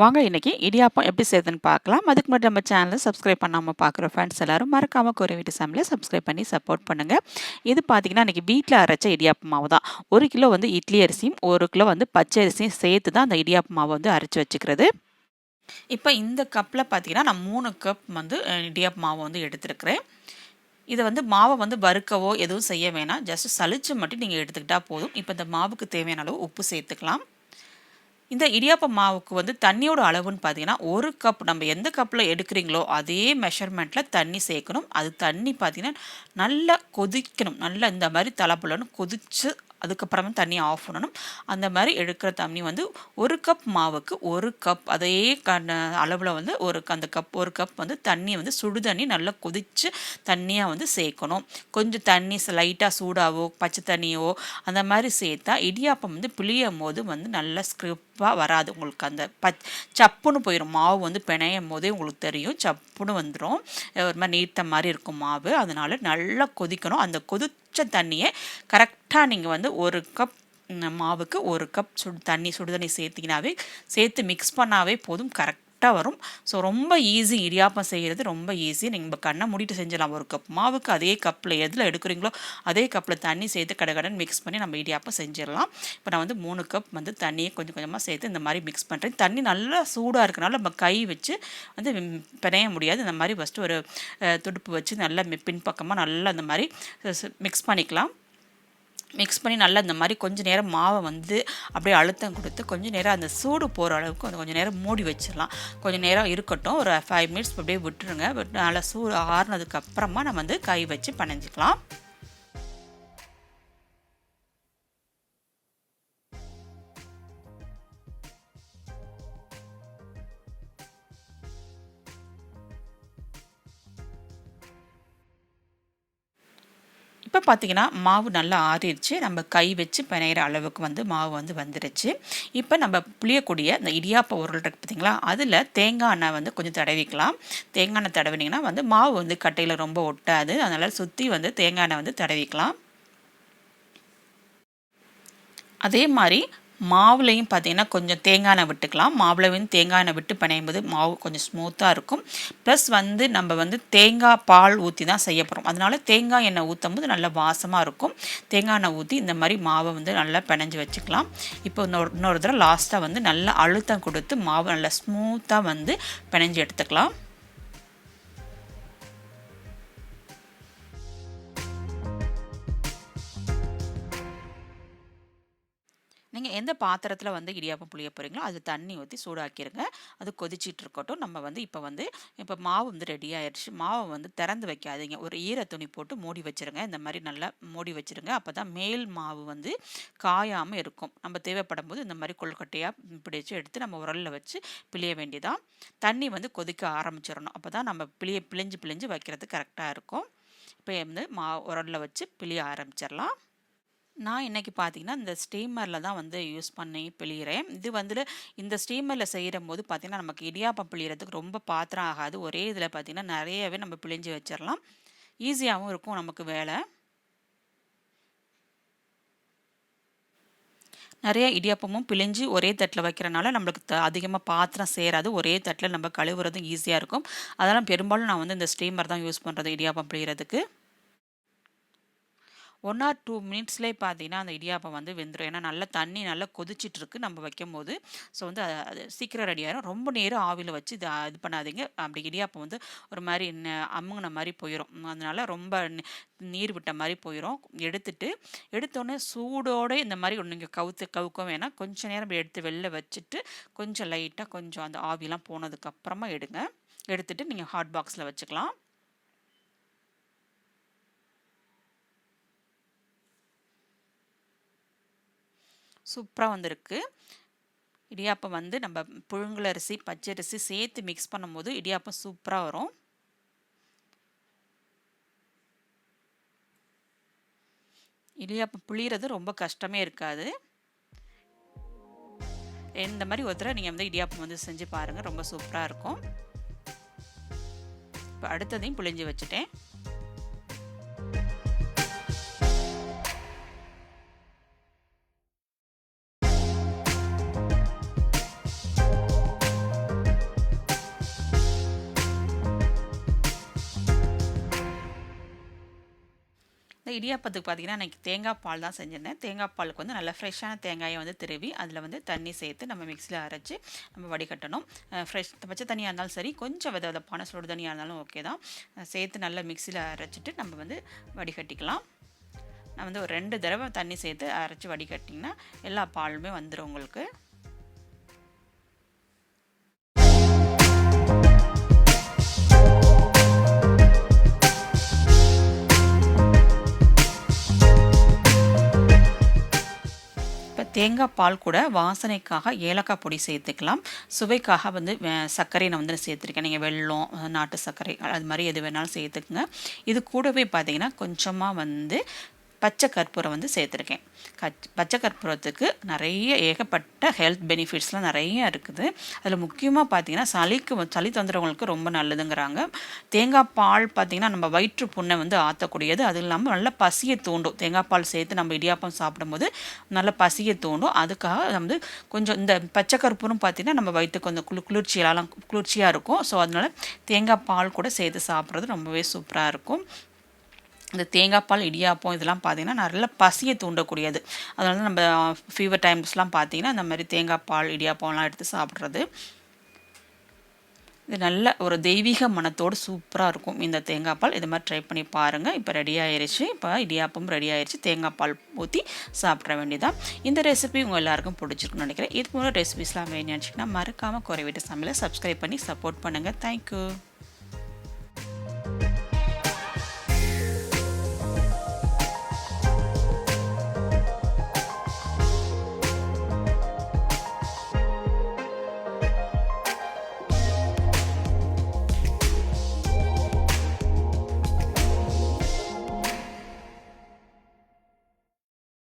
வாங்க இன்றைக்கி இடியாப்பம் எப்படி செய்யுதுன்னு பார்க்கலாம். அதுக்கு மட்டும் நம்ம சேனலை சப்ஸ்கிரைப் பண்ணாமல் பார்க்குற ஃப்ரெண்ட்ஸ் எல்லோரும் மறக்காமல் குறை வீட்டு ஃபேமிலியை சப்ஸ்கிரைப் பண்ணி சப்போர்ட் பண்ணுங்கள் இது பார்த்திங்கன்னா இன்றைக்கி வீட்டில் அரைச்ச இடியாப்ப மாவு தான். ஒரு கிலோ வந்து இட்லி அரிசியும் ஒரு கிலோ வந்து பச்சை அரிசியும் சேர்த்து தான் அந்த இடியாப்ப மாவை வந்து அரைச்சி வச்சுக்கிறது. இப்போ இந்த கப்பில் பார்த்தீங்கன்னா நான் மூணு கப் வந்து இடியாப்பம் மாவை வந்து எடுத்துருக்கிறேன். இதை வந்து மாவை வந்து வறுக்கவோ எதுவும் செய்ய வேணாம். ஜஸ்ட் சளிச்சு மட்டும் நீங்கள் எடுத்துக்கிட்டால் போதும். இப்போ இந்த மாவுக்கு தேவையான அளவு உப்பு சேர்த்துக்கலாம். இந்த இடியாப்ப மாவுக்கு வந்து தண்ணியோட அளவுன்னு பார்த்தீங்கன்னா ஒரு கப் நம்ம எந்த கப்பில் எடுக்கிறீங்களோ அதே மெஷர்மெண்ட்டில் தண்ணி சேர்க்கணும். அது தண்ணி பார்த்தீங்கன்னா நல்லா கொதிக்கணும். நல்லா இந்த மாதிரி தலைப்புலன்னு கொதித்து அதுக்கப்புறமா தண்ணி ஆஃப் பண்ணணும். அந்த மாதிரி எடுக்கிற தண்ணி வந்து ஒரு கப் மாவுக்கு ஒரு கப் அதே க அளவில் வந்து ஒரு அந்த கப் ஒரு கப் வந்து தண்ணி வந்து சுடு தண்ணி நல்லா கொதித்து தண்ணியாக வந்து சேர்க்கணும். கொஞ்சம் தண்ணி லைட்டாக சூடாவோ பச்சை தண்ணியோ அந்த மாதிரி சேர்த்தா இடியாப்பம் வந்து பிழியும் போது வந்து நல்லா ஸ்கிரிப்பாக வராது. உங்களுக்கு அந்த பச் சப்புன்னு போயிடும் மாவு வந்து பிணையும் போதே உங்களுக்கு தெரியும். சப்புன்னு வந்துடும் ஒரு மாதிரி நீட்ட மாதிரி இருக்கும் மாவு. அதனால் நல்லா கொதிக்கணும். அந்த கொதி கொஞ்சம் தண்ணியை கரெக்டாக நீங்கள் வந்து ஒரு கப் மாவுக்கு ஒரு கப் சுடு தண்ணி சுடுதண்ணி சேர்த்திங்கனாவே சேர்த்து மிக்ஸ் பண்ணாவே போதும் கரெக்ட் கரெக்டாக வரும். ஸோ ரொம்ப ஈஸி இடியாப்பம் செய்கிறது ரொம்ப ஈஸி நீங்கள் கண்ணை மூடிட்டு செஞ்சிடலாம். ஒரு கப் மாவுக்கு அதே கப்பில் எதில் எடுக்கிறீங்களோ அதே கப்பில் தண்ணி சேர்த்து கடகடன் மிக்ஸ் பண்ணி நம்ம இடியாப்பம் செஞ்சிடலாம். இப்போ நான் வந்து மூணு கப் வந்து தண்ணியை கொஞ்சம் கொஞ்சமாக சேர்த்து இந்த மாதிரி மிக்ஸ் பண்ணுறேன் தண்ணி நல்லா சூடாக இருக்கனால நம்ம கை வச்சு வந்து பிணைய முடியாது. இந்த மாதிரி ஃபஸ்ட்டு ஒரு துடுப்பு வச்சு நல்லா பின்பக்கமாக நல்லா இந்த மாதிரி மிக்ஸ் பண்ணிக்கலாம். மிக்ஸ் பண்ணி நல்லா இந்த மாதிரி கொஞ்சம் நேரம் மாவை வந்து அப்படியே அழுத்தம் கொடுத்து கொஞ்சம் நேரம் அந்த சூடு போகிற அளவுக்கு அந்த கொஞ்சம் நேரம் மூடி வச்சிடலாம். கொஞ்சம் நேரம் இருக்கட்டும். ஒரு ஃபைவ் மினிட்ஸ் அப்படியே விட்டுருங்க. நல்லா சூடு ஆறுனதுக்கப்புறமா நம்ம வந்து கை வச்சு பனைஞ்சிக்கலாம் இப்போ பார்த்திங்கன்னா மாவு நல்லா ஆறிடுச்சு. நம்ம கை வச்சு பிணையிற அளவுக்கு வந்து மாவு வந்து வந்துடுச்சு இப்போ நம்ம புளியக்கூடிய இந்த இடியாப்ப உருள் இருக்குது பார்த்திங்களா அதில் தேங்காய் எண்ணெய் வந்து கொஞ்சம் தடவிக்கலாம். தேங்காய் எண்ணெய் தடவினீங்கன்னா வந்து மாவு வந்து கட்டையில் ரொம்ப ஒட்டாது. அதனால் சுற்றி வந்து தேங்காய் எண்ணெய் வந்து தடவிக்கலாம். அதே மாதிரி மாவுலையும் பார்த்தீங்கன்னா கொஞ்சம் தேங்காய் எண்ணெய் விட்டுக்கலாம். மாவுலையும் தேங்காய் எண்ணெய் விட்டு பிணையும்போது மாவு கொஞ்சம் ஸ்மூத்தாக இருக்கும். ப்ளஸ் வந்து நம்ம வந்து தேங்காய் பால் ஊற்றி தான் செய்ய போகிறோம் அதனால தேங்காய் எண்ணெய் ஊற்றும் போது நல்லா வாசமாக இருக்கும். தேங்காய் எண்ணெய் ஊற்றி இந்த மாதிரி மாவை வந்து நல்லா பிணைஞ்சு வச்சுக்கலாம். இப்போ இன்னொரு இன்னொரு தடவை லாஸ்ட்டாக வந்து நல்லா அழுத்தம் கொடுத்து மாவு நல்லா ஸ்மூத்தாக வந்து பிணைஞ்சு எடுத்துக்கலாம். நீங்கள் எந்த பாத்திரத்தில் வந்து இடியாப்பம் புளிய போகிறீங்களோ அது தண்ணி ஊற்றி சூடாக்கிடுங்க அது கொதிச்சிட்டு இருக்கட்டும். நம்ம வந்து இப்போ வந்து இப்போ மாவு வந்து ரெடி ஆயிடுச்சு மாவை வந்து திறந்து வைக்காதீங்க. ஒரு ஈர துணி போட்டு மூடி வச்சுருங்க. இந்த மாதிரி நல்லா மூடி வச்சுருங்க. அப்போ தான் மேல் மாவு வந்து காயாமல் இருக்கும். நம்ம தேவைப்படும் போது இந்த மாதிரி கொள்கட்டையாக பிடிச்சி எடுத்து நம்ம உரலில் வச்சு பிழிய வேண்டியதான் தண்ணி வந்து கொதிக்க ஆரம்பிச்சிடணும். அப்போ தான் நம்ம பிழிய பிழிஞ்சு பிழிஞ்சு வைக்கிறது கரெக்டாக இருக்கும். இப்போ வந்து மா உரலில் வச்சு பிழிய ஆரம்பிச்சிடலாம். நான் இன்றைக்கி பார்த்தீங்கன்னா இந்த ஸ்டீமரில் தான் வந்து யூஸ் பண்ணி பிழிகிறேன் இது வந்து இந்த ஸ்டீமரில் செய்கிற போது பார்த்திங்கன்னா நமக்கு இடியாப்பம் பிழிகிறதுக்கு ரொம்ப பாத்திரம் ஆகாது. ஒரே இதில் பார்த்திங்கன்னா நிறையவே நம்ம பிழிஞ்சு வச்சிடலாம் ஈஸியாகவும் இருக்கும் நமக்கு வேலை. நிறைய இடியாப்பமும் பிழிஞ்சு ஒரே தட்டில் வைக்கிறனால நம்மளுக்கு அதிகமாக பாத்திரம் சேராது. ஒரே தட்டில் நம்ம கழுவுறதும் ஈஸியாக இருக்கும். அதெல்லாம் பெரும்பாலும் நான் வந்து இந்த ஸ்டீமர் தான் யூஸ் பண்ணுறது இடியாப்பம் பிழிகிறதுக்கு ஒன் ஆர் டூ மினிட்ஸ்லேயே பார்த்தீங்கன்னா அந்த இடியாப்பம் வந்து வெந்துடும் ஏன்னா நல்லா தண்ணி நல்லா கொதிச்சிட்ருக்கு நம்ம வைக்கும் போது ஸோ வந்து அது சீக்கிரம் ரெடி ஆகிடும் ரொம்ப நேரம் ஆவியில் வச்சு இது இது பண்ணாதீங்க. அப்படி இடியாப்பம் வந்து ஒரு மாதிரி அம்முங்கின மாதிரி போயிடும் அதனால ரொம்ப நீர் விட்ட மாதிரி போயிடும் எடுத்துட்டு எடுத்தோடனே சூடோடு இந்த மாதிரி நீங்கள் கவுத்து கவுக்க வேணாம். கொஞ்சம் நேரம் எடுத்து வெளில வச்சுட்டு கொஞ்சம் லைட்டாக கொஞ்சம் அந்த ஆவிலாம் போனதுக்கப்புறமா எடுங்க. எடுத்துகிட்டு நீங்கள் ஹாட் பாக்ஸில் வச்சுக்கலாம். சூப்பராக வந்திருக்கு. இடியாப்பம் வந்து நம்ம புழுங்கலரிசி பச்சரிசி சேர்த்து மிக்ஸ் பண்ணும்போது இடியாப்பம் சூப்பராக வரும். இடியாப்பம் புளியறது ரொம்ப கஷ்டமே இருக்காது. இந்த மாதிரி ஒருத்தர நீங்கள் வந்து இடியாப்பம் வந்து செஞ்சு பாருங்கள் ரொம்ப சூப்பராக இருக்கும். இப்போ அடுத்ததையும் புளிஞ்சு வச்சுட்டேன். இந்த இடியாப்பத்துக்கு பார்த்தீங்கன்னா அன்றைக்கி தேங்காய் பால் தான் செஞ்சிருந்தேன். தேங்காய் பாலுக்கு வந்து நல்லா ஃப்ரெஷ்ஷான தேங்காயை வந்து திருவி அதில் வந்து தண்ணி சேர்த்து நம்ம மிக்சியில் அரைச்சி நம்ம வடிகட்டணும். ஃப்ரெஷ் பச்சை தண்ணியாக இருந்தாலும் சரி கொஞ்சம் வித விதப்பான சுடு தண்ணியாக இருந்தாலும் ஓகே தான். சேர்த்து நல்லா மிக்சியில் அரைச்சிட்டு நம்ம வந்து வடிகட்டிக்கலாம். நான் வந்து ஒரு ரெண்டு தடவை தண்ணி சேர்த்து அரைச்சி வடிகட்டிங்கன்னா எல்லா பாலுமே வந்துடும் உங்களுக்கு. தேங்காய் பால் கூட வாசனைக்காக ஏலக்காய் பொடி சேர்த்துக்கலாம். சுவைக்காக வந்து சர்க்கரையை சர்க்கரை நான் வந்து சேர்த்துருக்கேன். நீங்கள் வெள்ளம் நாட்டு சர்க்கரை அது மாதிரி எது வேணாலும் சேர்த்துக்குங்க. இது கூடவே பார்த்தீங்கன்னா கொஞ்சமாக வந்து பச்சை கற்பூரம் வந்து சேர்த்துருக்கேன். கச் பச்சை கற்பூரத்துக்கு நிறைய ஏகப்பட்ட ஹெல்த் பெனிஃபிட்ஸ்லாம் நிறைய இருக்குது. அதில் முக்கியமாக பார்த்தீங்கன்னா சளிக்கு வ- சளி தொந்தரவங்களுக்கு ரொம்ப நல்லதுங்கிறாங்க. தேங்காய் பால் பார்த்திங்கன்னா நம்ம வயிற்று புண்ணை வந்து ஆற்றக்கூடியது அது இல்லாமல் நல்ல பசியை தூண்டும். தேங்காய் பால் சேர்த்து நம்ம இடியாப்பம் சாப்பிடும்போது நல்ல பசியை தூண்டும். அதுக்காக வந்து கொஞ்சம் இந்த பச்சை கற்பூரம் பார்த்திங்கன்னா நம்ம வயிற்றுக்கு கொஞ்சம் குளு குளிர்ச்சியெல்லாம் குளிர்ச்சியாக இருக்கும். ஸோ அதனால தேங்காய் பால் கூட சேர்த்து சாப்பிட்றது ரொம்பவே சூப்பராக இருக்கும். இந்த தேங்காய் பால் இடியாப்பம் இதெல்லாம் பார்த்தீங்கன்னா நல்ல பசியை தூண்டக்கூடியது. அதனால நம்ம ஃபீவர் டைம்ஸ்லாம் பார்த்தீங்கன்னா இந்த மாதிரி தேங்காய் பால் இடியாப்பம்லாம் எடுத்து சாப்பிட்றது. இது நல்ல ஒரு தெய்வீக மனத்தோடு சூப்பராக இருக்கும். இந்த தேங்காய் பால் இது மாதிரி ட்ரை பண்ணி பாருங்கள் இப்போ ரெடி ஆயிடுச்சு இப்போ இடியாப்பம் ரெடி ஆயிடுச்சு தேங்காய் பால் ஊற்றி சாப்பிட்ற வேண்டியதான் இந்த ரெசிபி உங்கள் எல்லாருக்கும் பிடிச்சிருக்குன்னு நினைக்கிறேன். இது போல ரெசிபிஸ்லாம் வேணும்னு நினச்சிங்கன்னா மறக்காமல் குறைவிட்டு சமையலை சப்ஸ்கிரைப் பண்ணி சப்போர்ட் பண்ணுங்கள் தேங்க்யூ